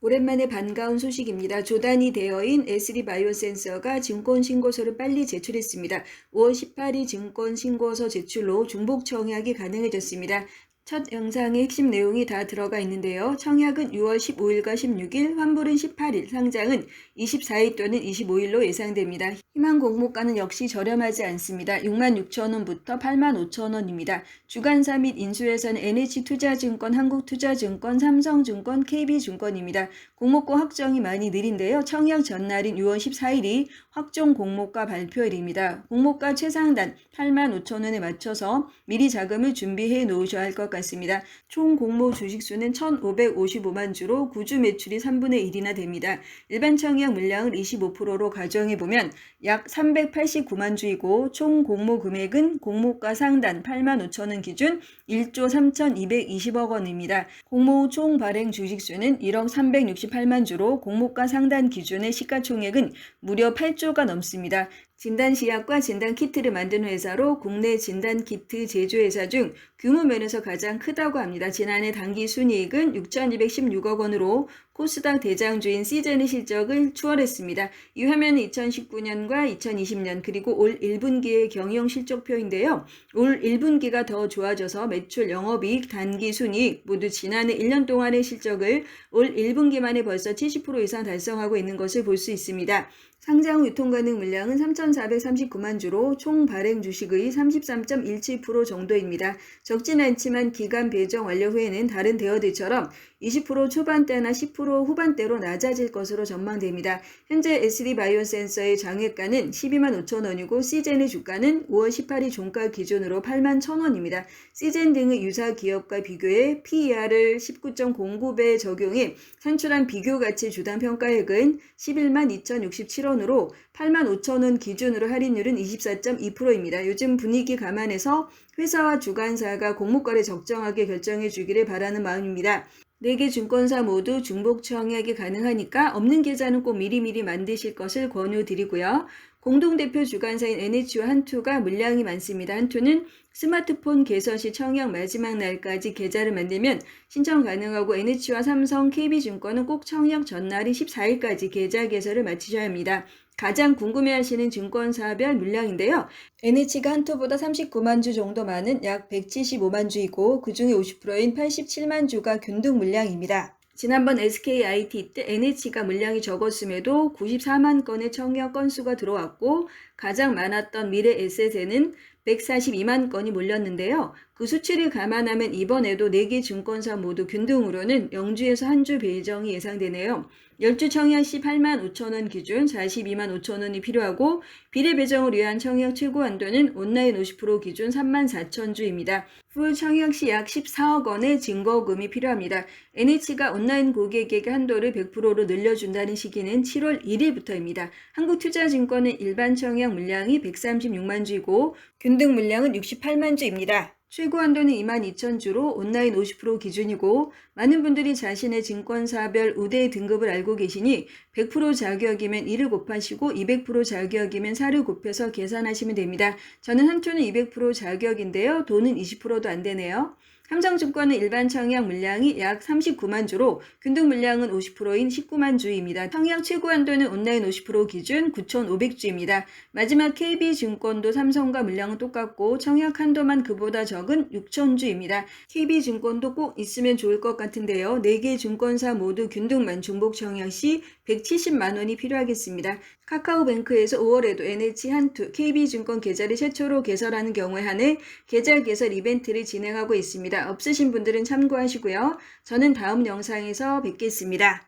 오랜만에 반가운 소식입니다. 조단이 대여인 S3 바이오센서가 증권 신고서를 빨리 제출했습니다. 5월 18일 증권 신고서 제출로 중복 청약이 가능해졌습니다. 첫 영상의 핵심 내용이 다 들어가 있는데요. 청약은 6월 15일과 16일, 환불은 18일, 상장은 24일 또는 25일로 예상됩니다. 희망 공모가는 역시 저렴하지 않습니다. 66,000원부터 85,000원입니다. 주간사 및 인수회사는 NH투자증권, 한국투자증권, 삼성증권, KB증권입니다. 공모가 확정이 많이 느린데요. 청약 전날인 6월 14일이 확정 공모가 발표일입니다. 공모가 최상단 85,000원에 맞춰서 미리 자금을 준비해 놓으셔야 할 것 같습니다. 총 공모 주식수는 1,555만 주로 구주 매출이 3분의 1이나 됩니다. 일반 청약 물량을 25%로 가정해보면 약 389만 주이고 총 공모 금액은 공모가 상단 8만 5천 원 기준 1조 3,220억 원입니다. 공모 후총 발행 주식수는 1억 368만 주로 공모가 상단 기준의 시가총액은 무려 8조가 넘습니다. 진단시약과 진단키트를 만든 회사로 국내 진단키트 제조회사 중 규모 면에서 가장 크다고 합니다. 지난해 단기 순이익은 6,216억 원으로 코스닥 대장주인 시젠의 실적을 추월했습니다. 이 화면은 2019년과 2020년 그리고 올 1분기의 경영 실적표인데요. 올 1분기가 더 좋아져서 매출, 영업이익, 단기 순이익 모두 지난해 1년 동안의 실적을 올 1분기만에 벌써 70% 이상 달성하고 있는 것을 볼 수 있습니다. 상장 후 유통 가능 물량은 3,439만 주로 총 발행 주식의 33.17% 정도입니다. 적진 않지만 기간 배정 완료 후에는 다른 대여들처럼 20% 초반대나 10% 후반대로 낮아질 것으로 전망됩니다. 현재 SD 바이오 센서의 장외가는 12만 5천 원이고 시젠의 주가는 5월 18일 종가 기준으로 8만 1천 원입니다. 시젠 등의 유사 기업과 비교해 PER을 19.09배 적용해 산출한 비교 가치 주당 평가액은 11만 2,067원으로 8만 5천 원 기준으로 할인율은 24.2%입니다. 요즘 분위기 감안해서 회사와 주관사가 공모가를 적정하게 결정해 주기를 바라는 마음입니다. 4개 증권사 모두 중복 청약이 가능하니까 없는 계좌는 꼭 미리미리 만드실 것을 권유드리고요. 공동대표 주관사인 NH와 한투가 물량이 많습니다. 한투는 스마트폰 개설 시 청약 마지막 날까지 계좌를 만들면 신청 가능하고 NH와 삼성, KB증권은 꼭 청약 전날인 14일까지 계좌 개설을 마치셔야 합니다. 가장 궁금해하시는 증권사별 물량인데요. NH가 한투보다 39만 주 정도 많은 약 175만 주이고 그 중에 50%인 87만 주가 균등 물량입니다. 지난번 SKIT 때 NH가 물량이 적었음에도 94만 건의 청약 건수가 들어왔고 가장 많았던 미래 에셋에는 142만 건이 몰렸는데요. 그 수치를 감안하면 이번에도 4개 증권사 모두 균등으로는 영주에서 한 주 배정이 예상되네요. 10주 청약 시 8만 5천 원 기준 42만 5천 원이 필요하고 비례 배정을 위한 청약 최고 한도는 온라인 50% 기준 3만 4천 주입니다. 풀 청약 시 약 14억 원의 증거금이 필요합니다. NH가 온라인 고객에게 한도를 100%로 늘려준다는 시기는 7월 1일부터입니다. 한국투자증권은 일반 청약 물량이 136만 주이고 균등 물량은 68만 주입니다. 최고 한도는 2만 2천 주로 온라인 50% 기준이고 많은 분들이 자신의 증권사별 우대 등급을 알고 계시니 100% 자격이면 1을 곱하시고 200% 자격이면 4를 곱해서 계산하시면 됩니다. 저는 한투는 200% 자격인데요. 돈은 20%도 안 되네요. 삼성증권은 일반 청약 물량이 약 39만 주로 균등 물량은 50%인 19만 주입니다. 청약 최고 한도는 온라인 50% 기준 9,500주입니다. 마지막 KB증권도 삼성과 물량은 똑같고 청약 한도만 그보다 적은 6,000주입니다. KB증권도 꼭 있으면 좋을 것 같은데요. 4개 증권사 모두 균등만 중복 청약 시 170만 원이 필요하겠습니다. 카카오뱅크에서 5월에도 NH 한투, KB증권 계좌를 최초로 개설하는 경우에 한해 계좌 개설 이벤트를 진행하고 없으신 분들은 참고하시고요. 저는 다음 영상에서 뵙겠습니다.